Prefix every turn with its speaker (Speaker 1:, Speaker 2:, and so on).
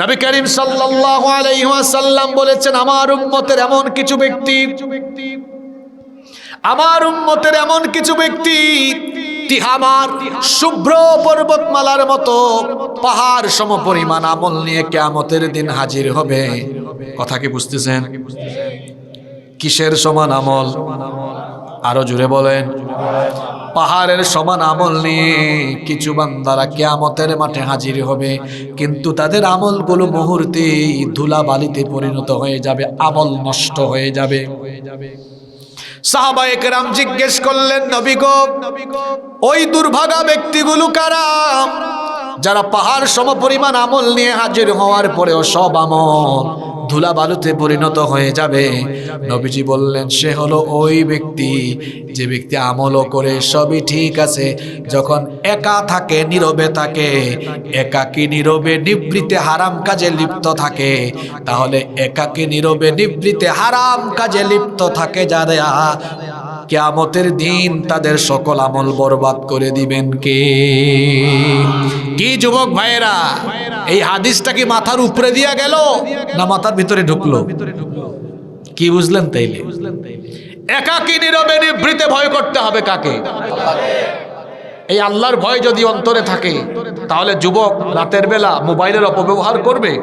Speaker 1: নবী করিম সাল্লাল্লাহু আলাইহি ওয়াসাল্লাম বলেছেন, আমার উম্মতের এমন কিছু ব্যক্তি, আমার উম্মতের এমন কিছু ব্যক্তি তিহামার শুভ্র পর্বতমালার মতো পাহাড় সম পরিমাণ আমল নিয়ে কেয়ামতের দিন হাজির হবে। কথা কি বুঝতেছেন? কিসের সমান আমল? আরও জুড়ে বলেন। পাহাড়ের সমান আমল নিয়ে কিছু বান্দারা কেয়ামতের মাঠে হাজির হবে। কিন্তু তাদের আমলগুলো ধুলা বালিতে পরিণত হয়ে যাবে, আমল নষ্ট হয়ে যাবে। সাহাবা একরাম জিজ্ঞেস করলেন, নবী গো, ওই দুর্ভাগা ব্যক্তিগুলো কারা? যারা পাহাড় সম পরিমাণ আমল নিয়ে হাজির হওয়ার পরেও সব আমল ধুলা বালুতে পরিণত হয়ে যাবে। নবীজি বললেন, সে হলো ওই ব্যক্তি। যে ব্যক্তি আমলও করে, সবই ঠিক আছে। যখন একা থাকে, নীরবে থাকে, একাকি নীরবে নিবৃতে হারাম কাজে লিপ্ত থাকে, তাহলে একাকি নীরবে নিবৃতে হারাম কাজে লিপ্ত থাকে যারা কেয়ামতের দিন তাদের সকল আমল বরবাদ করে দিবেন কে? কি যুবক ভাইয়েরা, এই হাদিসটা কি মাথার উপরে দিয়া গেল না মাথার ভিতরে ঢুকলো? কি বুঝলেন তাইলে? একাকী নীরবে নিভৃতে ভয় করতে হবে কাকে? এই আল্লাহর ভয় যদি অন্তরে থাকে, তাহলে যুবক রাতের বেলা মোবাইলের অপব্যবহার করবে?